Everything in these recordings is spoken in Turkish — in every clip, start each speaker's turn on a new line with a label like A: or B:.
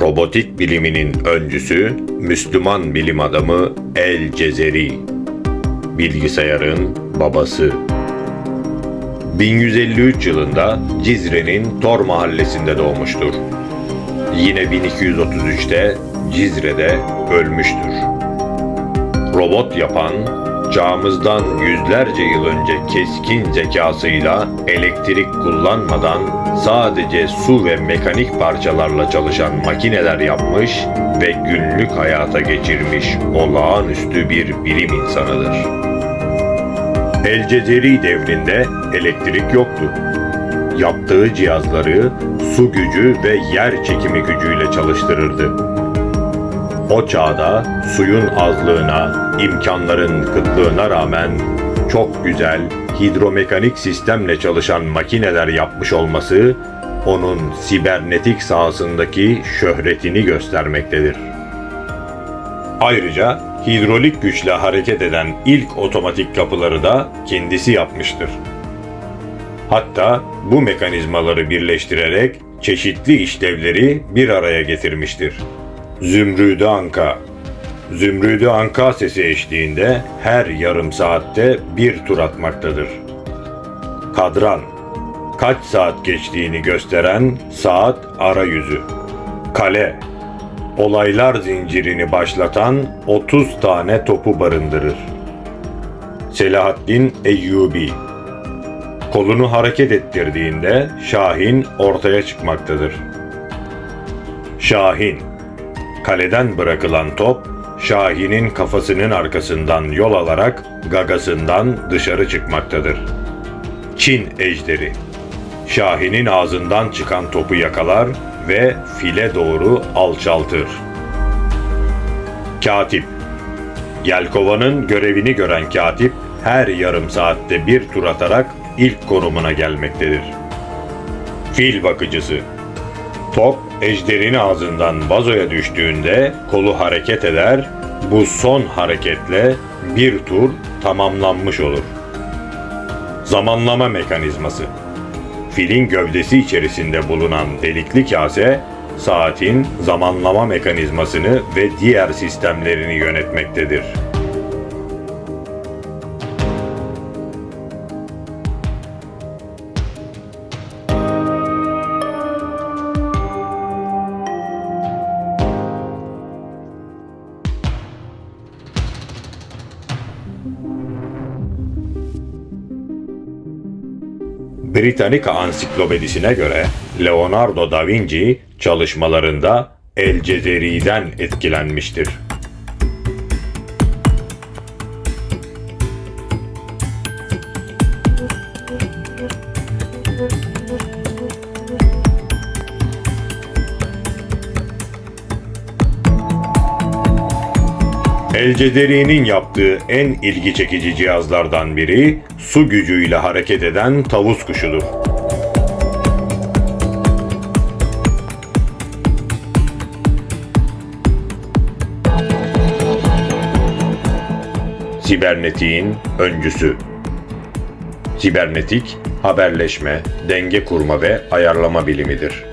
A: Robotik biliminin öncüsü Müslüman bilim adamı El Cezeri. Bilgisayarın babası. 1153 yılında Cizre'nin Tor mahallesinde doğmuştur. Yine 1233'te Cizre'de ölmüştür. Robot yapan, çağımızdan yüzlerce yıl önce keskin zekasıyla elektrik kullanmadan sadece su ve mekanik parçalarla çalışan makineler yapmış ve günlük hayata geçirmiş olağanüstü bir bilim insanıdır. El Cezeri devrinde elektrik yoktu. Yaptığı cihazları su gücü ve yer çekimi gücüyle çalıştırırdı. O çağda suyun azlığına, imkanların kıtlığına rağmen çok güzel hidromekanik sistemle çalışan makineler yapmış olması onun sibernetik sahasındaki şöhretini göstermektedir. Ayrıca hidrolik güçle hareket eden ilk otomatik kapıları da kendisi yapmıştır. Hatta bu mekanizmaları birleştirerek çeşitli işlevleri bir araya getirmiştir. Zümrüdü Anka Zümrüdü Anka sesi eşliğinde her yarım saatte bir tur atmaktadır. Kadran Kaç saat geçtiğini gösteren saat arayüzü. Kale Olaylar zincirini başlatan 30 tane topu barındırır. Selahaddin Eyyubi Kolunu hareket ettirdiğinde Şahin ortaya çıkmaktadır. Şahin Kaleden bırakılan top, Şahin'in kafasının arkasından yol alarak gagasından dışarı çıkmaktadır. Çin ejderi Şahin'in ağzından çıkan topu yakalar ve file doğru alçaltır. Katip Yelkova'nın görevini gören katip her yarım saatte bir tur atarak ilk konumuna gelmektedir. Fil bakıcısı Top ejderin ağzından vazoya düştüğünde kolu hareket eder, bu son hareketle bir tur tamamlanmış olur. Zamanlama mekanizması Filin gövdesi içerisinde bulunan delikli kase, saatin zamanlama mekanizmasını ve diğer sistemlerini yönetmektedir. Britannica Ansiklopedisine göre Leonardo da Vinci çalışmalarında El Cezeri'den etkilenmiştir. El Cezeri'nin yaptığı en ilgi çekici cihazlardan biri su gücüyle hareket eden tavus kuşudur. Sibernetiğin öncüsü. Sibernetik, haberleşme, denge kurma ve ayarlama bilimidir.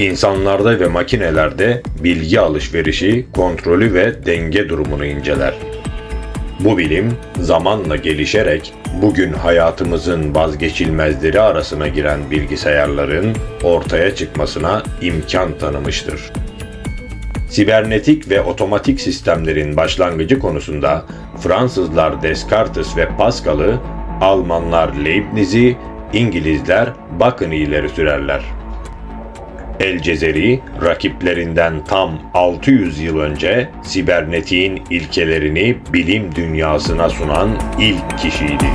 A: İnsanlarda ve makinelerde bilgi alışverişi, kontrolü ve denge durumunu inceler. Bu bilim zamanla gelişerek bugün hayatımızın vazgeçilmezleri arasına giren bilgisayarların ortaya çıkmasına imkan tanımıştır. Sibernetik ve otomatik sistemlerin başlangıcı konusunda Fransızlar Descartes ve Pascal'ı, Almanlar Leibniz'i, İngilizler Bacon'ı ileri sürerler. El Cezeri, rakiplerinden tam 600 yıl önce sibernetiğin ilkelerini bilim dünyasına sunan ilk kişiydi.